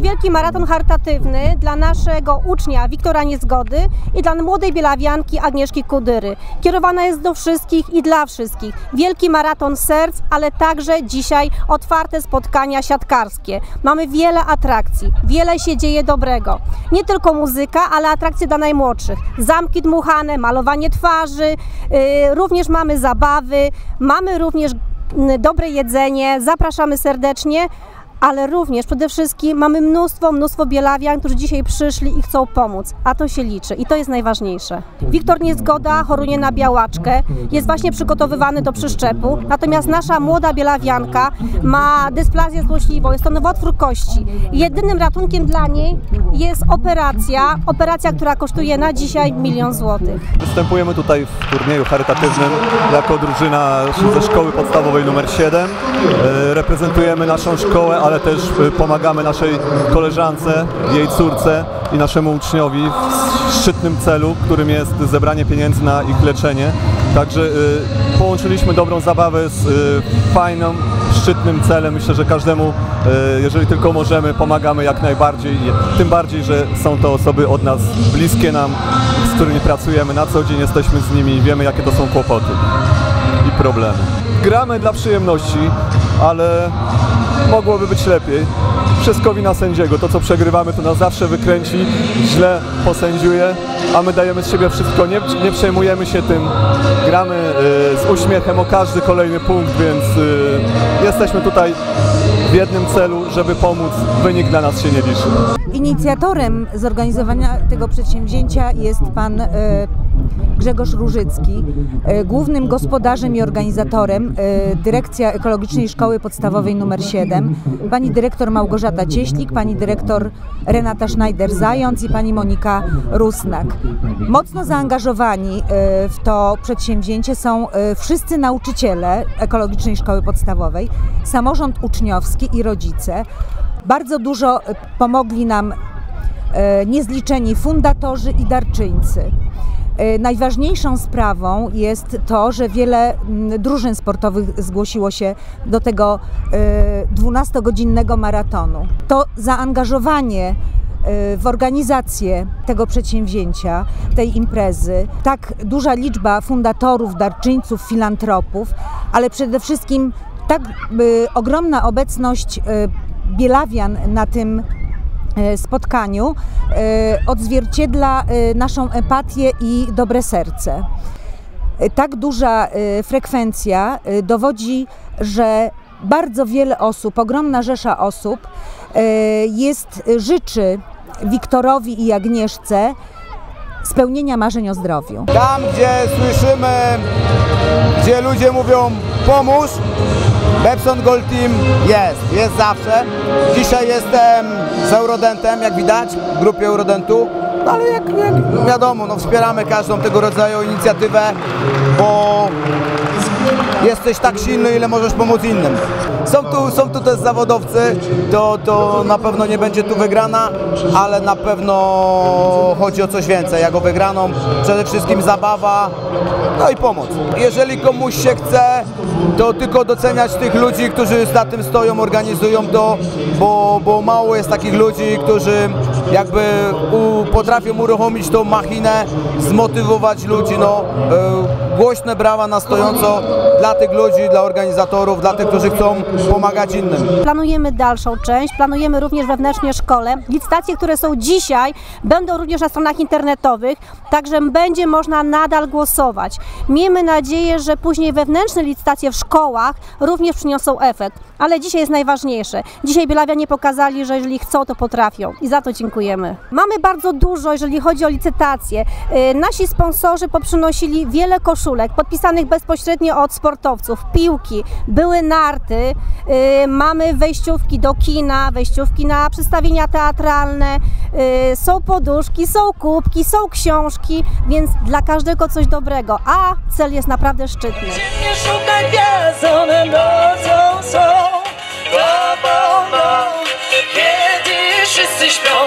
wielki maraton charytatywny dla naszego ucznia Wiktora Niezgody i dla młodej bielawianki Agnieszki Kudyry. Kierowana jest do wszystkich i dla wszystkich. Wielki maraton serc, ale także dzisiaj otwarte spotkania siatkarskie. Mamy wiele atrakcji, wiele się dzieje dobrego. Nie tylko muzyka, ale atrakcje dla najmłodszych. Zamki dmuchane, malowanie twarzy, yy, również mamy zabawy, mamy również mm, dobre jedzenie. Zapraszamy serdecznie ale również przede wszystkim mamy mnóstwo, mnóstwo bielawian, którzy dzisiaj przyszli i chcą pomóc, a to się liczy i to jest najważniejsze. Wiktor Niezgoda choruje na białaczkę, jest właśnie przygotowywany do przyszczepu, natomiast nasza młoda bielawianka ma dysplazję złośliwą, jest to nowotwór kości. Jedynym ratunkiem dla niej jest operacja, operacja, która kosztuje na dzisiaj milion złotych. Występujemy tutaj w turnieju charytatywnym jako drużyna ze szkoły podstawowej nr 7. E, Reprezentujemy naszą szkołę, ale też e, pomagamy naszej koleżance, jej córce i naszemu uczniowi w szczytnym celu, którym jest zebranie pieniędzy na ich leczenie. Także e, połączyliśmy dobrą zabawę z e, fajną, szczytnym celem. Myślę, że każdemu, jeżeli tylko możemy, pomagamy jak najbardziej. Tym bardziej, że są to osoby od nas bliskie nam, z którymi pracujemy na co dzień, jesteśmy z nimi i wiemy, jakie to są kłopoty i problemy. Gramy dla przyjemności, ale mogłoby być lepiej. Wszystko wina sędziego. To, co przegrywamy, to nas zawsze wykręci, źle posędziuje, a my dajemy z siebie wszystko. Nie, nie przejmujemy się tym. Gramy y, z uśmiechem o każdy kolejny punkt, więc y, jesteśmy tutaj w jednym celu, żeby pomóc. Wynik dla nas się nie liczy. Inicjatorem zorganizowania tego przedsięwzięcia jest pan e, Grzegorz Różycki, e, głównym gospodarzem i organizatorem e, Dyrekcja Ekologicznej Szkoły Podstawowej nr 7, pani dyrektor Małgorzata Cieślik, pani dyrektor Renata Schneider-Zając i pani Monika Rusnak. Mocno zaangażowani w to przedsięwzięcie są wszyscy nauczyciele Ekologicznej Szkoły Podstawowej, samorząd uczniowski i rodzice. Bardzo dużo e, pomogli nam e, niezliczeni fundatorzy i darczyńcy. E, Najważniejszą sprawą jest to, że wiele drużyn sportowych zgłosiło się do tego e, 12-godzinnego maratonu. To zaangażowanie w organizację tego przedsięwzięcia, tej imprezy, tak duża liczba fundatorów, darczyńców, filantropów, ale przede wszystkim tak e, ogromna obecność e, Bielawian na tym e, spotkaniu odzwierciedla naszą empatię i dobre serce. Tak duża frekwencja dowodzi, że bardzo wiele osób, ogromna rzesza osób jest, życzy Wiktorowi i Agnieszce spełnienia marzeń o zdrowiu. Tam, gdzie słyszymy, gdzie ludzie mówią pomóż, Bepson Gold Team jest, jest zawsze. Dzisiaj jestem z Eurodentem, jak widać, w grupie Eurodentu. No ale jak, jak wiadomo, no wspieramy każdą tego rodzaju inicjatywę, bo jesteś tak silny, ile możesz pomóc innym. Są tu, są tu też zawodowcy, to, to na pewno nie będzie tu wygrana, ale na pewno chodzi o coś więcej. Jak o wygraną, przede wszystkim zabawa, no i pomoc. Jeżeli komuś się chce, to tylko doceniać tych ludzi, którzy za tym stoją, organizują to, bo, bo mało jest takich ludzi, którzy jakby u, potrafią uruchomić tą machinę, zmotywować ludzi, no e, głośne brawa na stojąco dla tych ludzi, dla organizatorów, dla tych, którzy chcą pomagać innym. Planujemy dalszą część, planujemy również wewnętrznie szkole. Licytacje, które są dzisiaj, będą również na stronach internetowych, także będzie można nadal głosować. Miejmy nadzieję, że później wewnętrzne licytacje w szkołach również przyniosą efekt, ale dzisiaj jest najważniejsze. Dzisiaj Bielawianie pokazali, że jeżeli chcą, to potrafią i za to dziękujemy. Mamy bardzo dużo, jeżeli chodzi o licytacje. Yy, Nasi sponsorzy poprzynosili wiele koszulek podpisanych bezpośrednio od sportowców, piłki, były narty, yy, mamy wejściówki do kina, wejściówki na przedstawienia teatralne, yy, są poduszki, są kubki, są książki, więc dla każdego coś dobrego, a cel jest naprawdę szczytny. Kiedy wszyscy śpią